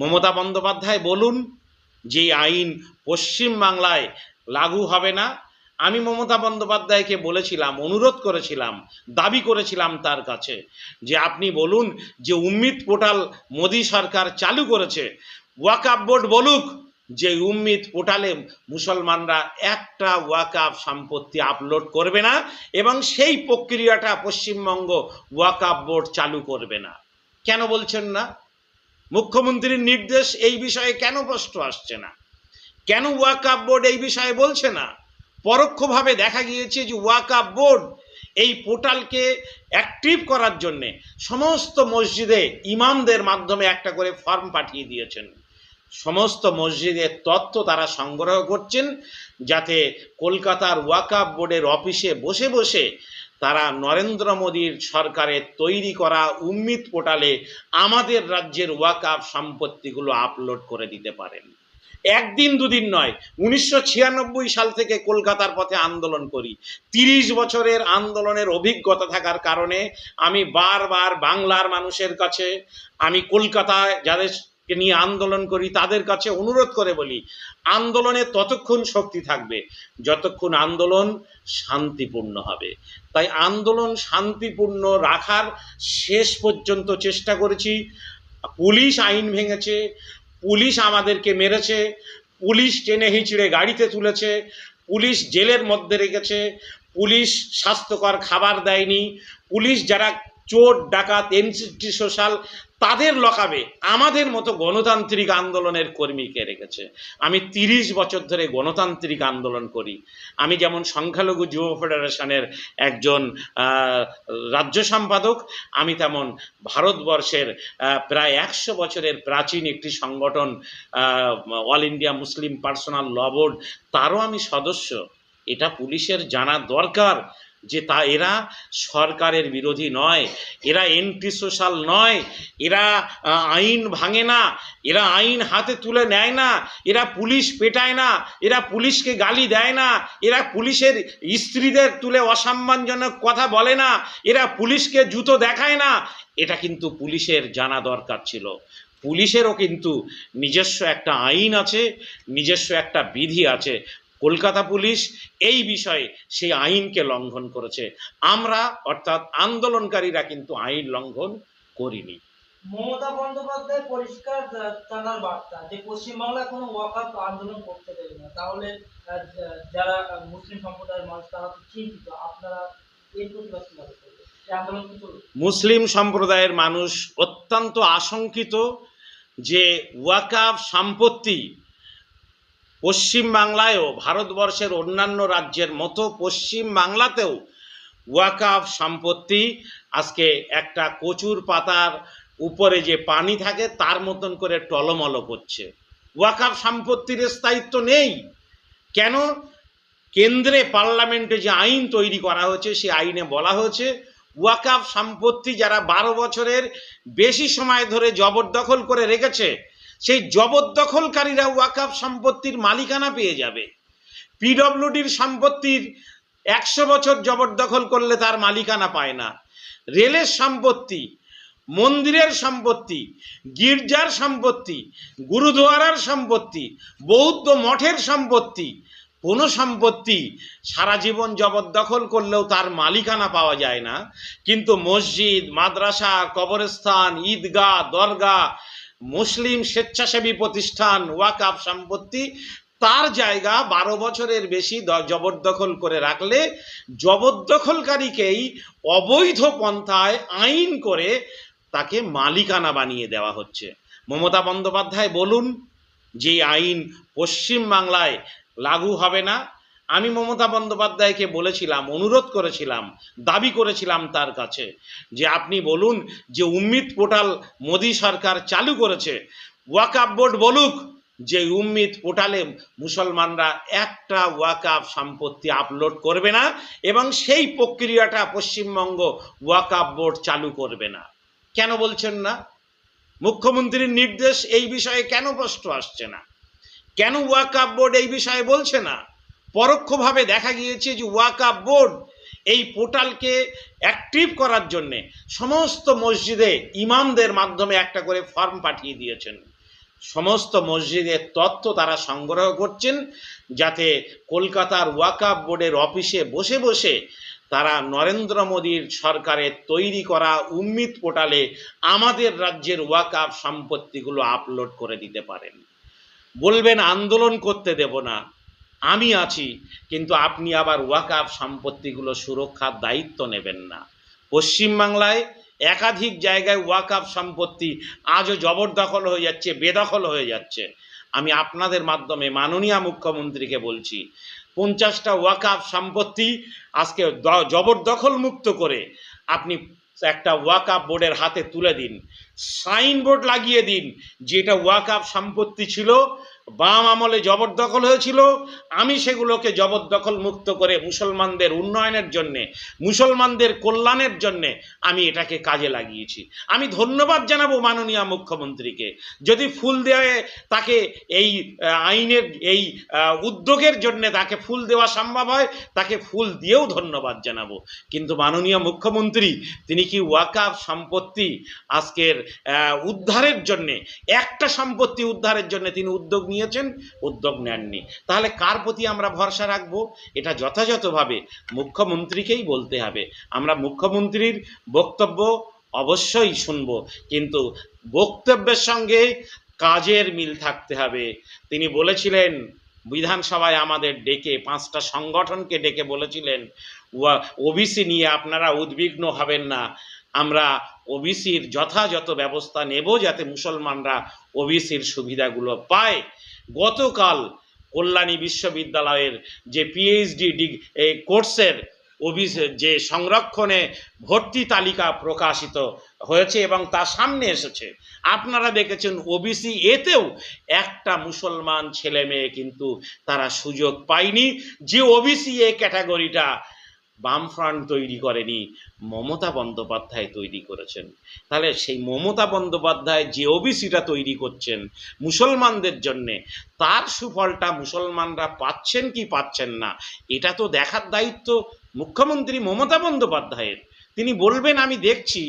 মমতা বন্দ্যোপাধ্যায় বলুন, যে আইন পশ্চিম বাংলায় লাগু হবে না। আমি মমতা বন্দ্যোপাধ্যায়কে বলেছিলাম, অনুরোধ করেছিলাম, দাবি করেছিলাম তার কাছে, যে আপনি বলুন যে উম্মিদ পোর্টাল মোদী সরকার চালু করেছে। ওয়াকাব বোর্ড বলুক, যে উম্মিদ পোর্টালে মুসলমানরা একটা ওয়াকাব সম্পত্তি আপলোড করবে না এবং সেই প্রক্রিয়াটা পশ্চিমবঙ্গ ওয়াকাব বোর্ড চালু করবে না। কেন বলছেন না? মুখ্যমন্ত্রীর নির্দেশ এই বিষয়ে কেন প্রশ্ন আসছে না? কেন ওয়াকাপ বোর্ড এই বিষয়ে বলছে না? পরোক্ষভাবে দেখা গিয়েছে যে ওয়াকাপ বোর্ড এই পোর্টালকে অ্যাক্টিভ করার জন্যে সমস্ত মসজিদে ইমামদের মাধ্যমে একটা করে ফর্ম পাঠিয়ে দিয়েছেন। সমস্ত মসজিদের তথ্য তারা সংগ্রহ করছেন যাতে কলকাতার ওয়াকাব বোর্ডের অফিসে বসে বসে তারা নরেন্দ্র মোদীর সরকারের তৈরি করা উম্মিদ পোর্টালে আমাদের রাজ্যের ওয়াকাব সম্পত্তিগুলো আপলোড করে দিতে পারেন। একদিন দুদিন নয়, উনিশশো সাল থেকে কলকাতার পথে আন্দোলন করি। তিরিশ বছরের আন্দোলনের অভিজ্ঞতা থাকার কারণে আমি বারবার বাংলার মানুষের কাছে, আমি কলকাতায় যাদেরকে নিয়ে আন্দোলন করি, তাদের কাছে অনুরোধ করে বলি, আন্দোলনে ততক্ষণ শক্তি থাকবে যতক্ষণ আন্দোলন শান্তিপূর্ণ হবে। তাই আন্দোলন শান্তিপূর্ণ রাখার শেষ পর্যন্ত চেষ্টা করেছি। পুলিশ আইন ভেঙেছে, পুলিশ আমাদেরকে মেরেছে, পুলিশ টেনে হিঁচড়ে গাড়িতে তুলেছে, পুলিশ জেলের মধ্যে রেখেছে, পুলিশ স্বাস্থ্যকর খাবার দেয়নি, পুলিশ যারা চোর, ডাকাত, এনসিটি সোশ্যাল তাদের লকাবে আমাদের মতো গণতান্ত্রিক আন্দোলনের কর্মীকে রেখেছে। আমি তিরিশ বছর ধরে গণতান্ত্রিক আন্দোলন করি। আমি যেমন সংখ্যালঘু যুব ফেডারেশনের একজন রাজ্য সম্পাদক, আমি তেমন ভারতবর্ষের প্রায় একশো বছরের প্রাচীন একটি সংগঠন all India Muslim personal law board তারও আমি সদস্য। এটা পুলিশের জানা দরকার। যে তা এরা সরকারের বিরোধী নয়, এরা এন্টি সোশ্যাল নয়, এরা আইন ভাঙে না, এরা আইন হাতে তুলে নেয় না, এরা পুলিশ পেটায় না, এরা পুলিশকে গালি দেয় না, এরা পুলিশের স্ত্রীদের তুলে অসম্মানজনক কথা বলে না, এরা পুলিশকে জুতো দেখায় না। এটা কিন্তু পুলিশের জানা দরকার ছিল। পুলিশেরও কিন্তু নিজস্ব একটা আইন আছে, নিজস্ব একটা বিধি আছে। কলকাতা পুলিশ এই বিষয়ে সেই আইনকে লঙ্ঘন করেছে। আমরা অর্থাৎ আন্দোলনকারীরা কিন্তু আইন লঙ্ঘন করিনি। মমতা বন্দ্যোপাধ্যায় পরিষ্কার জানার বার্তা যে পশ্চিমবাংলায় কোনো ওয়াকাপ আন্দোলন করতে দেবে না। তাহলে যারা মুসলিম সম্প্রদায়ের মানুষ তারা চিন্তিত। আপনারা এই প্রতিবাদ কীভাবে মুসলিম সম্প্রদায়ের মানুষ অত্যন্ত আশঙ্কিত যে ওয়াকাফ সম্পত্তি পশ্চিম বাংলায়ও ভারতবর্ষের অন্যান্য রাজ্যের মতো পশ্চিম বাংলাতেও ওয়াকাফ সম্পত্তি, আজকে একটা কচুর পাতার উপরে যে পানি থাকে, তার মতন করে টলমল করছে। ওয়াকাফ সম্পত্তির স্থায়িত্ব নেই। কেন? কেন্দ্রে পার্লামেন্টে যে আইন তৈরি করা হয়েছে সেই আইনে বলা হয়েছে, ওয়াকাফ সম্পত্তি যারা বারো বছরের বেশি সময় ধরে জবরদখল করে রেখেছে সেই জবরদখলকারীরা ওয়াকাফ সম্পত্তির মালিকানা পেয়ে যাবে। পিডব্লিউডির সম্পত্তির একশো বছর জবরদখল করলে তার মালিকানা পায় না। রেলের সম্পত্তি, মন্দিরের সম্পত্তি, গির্জার সম্পত্তি, গুরুদুয়ারার সম্পত্তি, বৌদ্ধ মঠের সম্পত্তি, কোনো সম্পত্তি সারা জীবন জবরদখল করলেও তার মালিকানা পাওয়া যায় না। কিন্তু মসজিদ, মাদ্রাসা, কবরস্থান, ঈদগাহ দরগা মুসলিম স্বেচ্ছাসেবী প্রতিষ্ঠান ওয়াকাফ সম্পত্তি, তার জায়গা বারো বছরের বেশি জবরদখল করে রাখলে জবরদখলকারীকেই অবৈধ পন্থায় আইন করে তাকে মালিকানা বানিয়ে দেওয়া হচ্ছে। মমতা বন্দ্যোপাধ্যায়, বলুন, যে আইন পশ্চিম বাংলায় লাগু হবে না আমি মমতা বন্দ্যোপাধ্যায়কে বলেছিলাম, অনুরোধ করেছিলাম, দাবি করেছিলাম তার কাছে যে আপনি বলুন যে উম্মিদ পোর্টাল মোদী সরকার চালু করেছে। ওয়াকাব বোর্ড বলুক যে উম্মিদ পোর্টালে মুসলমানরা একটা ওয়াকাব সম্পত্তি আপলোড করবে না এবং সেই প্রক্রিয়াটা পশ্চিমবঙ্গ ওয়াকাব বোর্ড চালু করবে না। কেন বলছেন না? মুখ্যমন্ত্রীর নির্দেশ এই বিষয়ে কেন প্রশ্ন আসছে না? কেন ওয়াকাব বোর্ড এই বিষয়ে বলছে না? পরোক্ষভাবে দেখা গিয়েছে যে ওয়াকাব বোর্ড এই পোর্টালকে অ্যাক্টিভ করার জন্যে সমস্ত মসজিদে ইমামদের মাধ্যমে একটা করে ফর্ম পাঠিয়ে দিয়েছেন। সমস্ত মসজিদের তথ্য তারা সংগ্রহ করছেন যাতে কলকাতার ওয়াকাফ বোর্ডের অফিসে বসে বসে তারা নরেন্দ্র মোদীর সরকারের তৈরি করা উম্মিদ পোর্টালে আমাদের রাজ্যের ওয়াকাফ সম্পত্তিগুলো আপলোড করে দিতে পারেন। বলবেন, আন্দোলন করতে দেব না। আমি আছি, কিন্তু আপনি আবার ওয়াকাফ সম্পত্তিগুলো সুরক্ষার দায়িত্ব নেবেন না। পশ্চিমবাংলায় একাধিক জায়গায় ওয়াকাফ সম্পত্তি আজও জবরদখল হয়ে যাচ্ছে, বেদখল হয়ে যাচ্ছে। আমি আপনাদের মাধ্যমে মাননীয় মুখ্যমন্ত্রীকে বলছি, পঞ্চাশটা ওয়াকাফ সম্পত্তি আজকে জবরদখল মুক্ত করে আপনি একটা ওয়াকাফ বোর্ডের হাতে তুলে দিন। সাইনবোর্ড লাগিয়ে দিন, যেটা ওয়াকাফ সম্পত্তি ছিল, বাম আমলে জবরদখল হয়েছিল, আমি সেগুলোকে জবরদখল মুক্ত করে মুসলমানদের উন্নয়নের জন্যে, মুসলমানদের কল্যাণের জন্যে আমি এটাকে কাজে লাগিয়েছি। আমি ধন্যবাদ জানাব মাননীয় মুখ্যমন্ত্রীকে, যদি ফুল দেওয়া তাকে এই আইনের, এই উদ্যোগের জন্য তাকে ফুল দেওয়া সম্ভব হয়, তাকে ফুল দিয়েও ধন্যবাদ জানাব। কিন্তু মাননীয় মুখ্যমন্ত্রী, তিনি কি ওয়াকাফ সম্পত্তি আজকের উদ্ধারের জন্যে, একটা সম্পত্তি উদ্ধারের জন্য তিনি উদ্যোগ নিয়েছেন, উদ্যোগ নেননি। তাহলে কার প্রতি আমরা ভরসা রাখব? এটা যথাযথভাবে মুখ্যমন্ত্রীকেই বলতে হবে। আমরা মুখ্যমন্ত্রীর বক্তব্য অবশ্যই শুনব, কিন্তু বক্তব্যের সঙ্গে কাজের মিল থাকতে হবে। তিনি বলেছিলেন, বিধানসভায় আমাদের ডেকে, পাঁচটা সংগঠনকে ডেকে বলেছিলেন ওবিসি নিয়ে আপনারা উদ্বিগ্ন হবেন না। আমরা ওবিসির যথাযথ ব্যবস্থা নেব যাতে মুসলমানরা ওবিসির সুবিধাগুলো পায়। গতকাল কল্যাণী বিশ্ববিদ্যালয়ের যে পিএইচডি ডিগ এই কোর্সের ওবিসি, যে সংরক্ষণে ভর্তি তালিকা প্রকাশিত হয়েছে এবং তা সামনে এসেছে। আপনারা দেখেছেন ওবিসি এতেও একটা মুসলমান ছেলে মেয়ে কিন্তু তারা সুযোগ পায়নি। যে ওবিসি এ ক্যাটাগরিটা বামফ্রন্ট তৈরি করেনি, মমতা বন্দ্যোপাধ্যায় তৈরি করেছেন। তাহলে সেই মমতা বন্দ্যোপাধ্যায় যে ওবিসিটা তৈরি করছেন মুসলমানদের জন্যে, তার সুফলটা মুসলমানরা পাচ্ছেন কি পাচ্ছেন না, এটা তো দেখার দায়িত্ব মুখ্যমন্ত্রী মমতা বন্দ্যোপাধ্যায়ের। তিনি বলবেন, আমি দেখছি।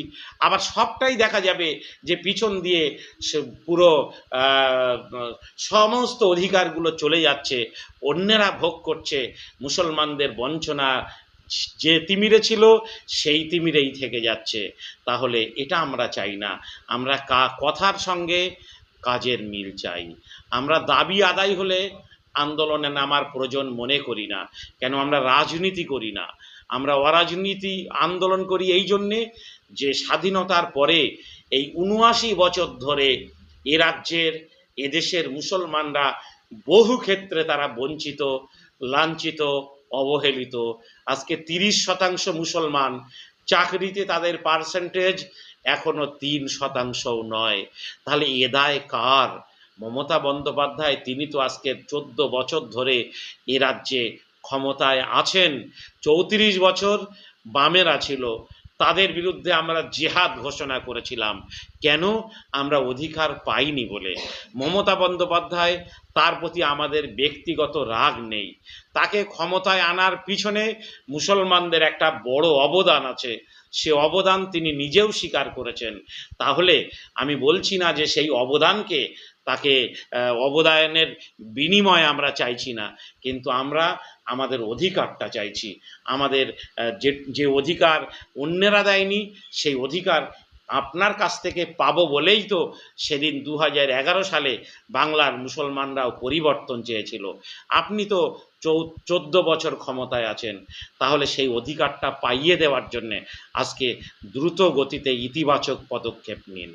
আবার সবটাই দেখা যাবে যে পিছন দিয়ে সে পুরো সমস্ত অধিকারগুলো চলে যাচ্ছে, অন্যেরা ভোগ করছে মুসলমানদের বঞ্চনা যে তিমিরে ছিল, সেই তিমিরেই থেকে যাচ্ছে। তাহলে এটা আমরা চাই না। আমরা কা, কথার সঙ্গে কাজের মিল চাই। আমরা দাবি আদায় হলে আন্দোলনে নামার প্রয়োজন মনে করি না। কেন আমরা রাজনীতি করি না? আমরা অরাজনীতি আন্দোলন করি এই জন্যে যে স্বাধীনতার পরে এই উনআশি বছর ধরে এ রাজ্যের এদেশের মুসলমানরা বহু ক্ষেত্রে তারা বঞ্চিত, লাঞ্ছিত অবহেলিত। আজকে তিরিশ শতাংশ মুসলমান চাকরিতে তাদের পার্সেন্টেজ এখনও তিন শতাংশও নয়। তাহলে এদায় দায় কার? মমতা বন্দ্যোপাধ্যায়, তিনি তো আজকে চোদ্দ বছর ধরে এ রাজ্যে ক্ষমতায় আছেন। চৌত্রিশ বছর বামেরা ছিল। তাদের বিরুদ্ধে আমরা জেহাদ ঘোষণা করেছিলাম। কেন? আমরা অধিকার পাইনি বলে। মমতা বন্দ্যোপাধ্যায় তার প্রতি আমাদের ব্যক্তিগত রাগ নেই। তাকে ক্ষমতায় আনার পিছনে মুসলমানদের একটা বড় অবদান আছে। সে অবদান তিনি নিজেও স্বীকার করেছেন। তাহলে আমি বলছি না যে সেই অবদানকে তাকে অবদায়নের বিনিময়ে আমরা চাইছি না। কিন্তু আমরা আমাদের অধিকারটা চাইছি। আমাদের যে যে অধিকার অন্যেরা দেয়নি, সেই অধিকার আপনার কাছ থেকে পাবো বলেই তো সেদিন দু সালে বাংলার মুসলমানরাও পরিবর্তন চেয়েছিল। আপনি তো চোদ্দ বছর ক্ষমতায় আছেন। তাহলে সেই অধিকারটা পাইয়ে দেওয়ার জন্যে আজকে দ্রুত গতিতে ইতিবাচক পদক্ষেপ নিন।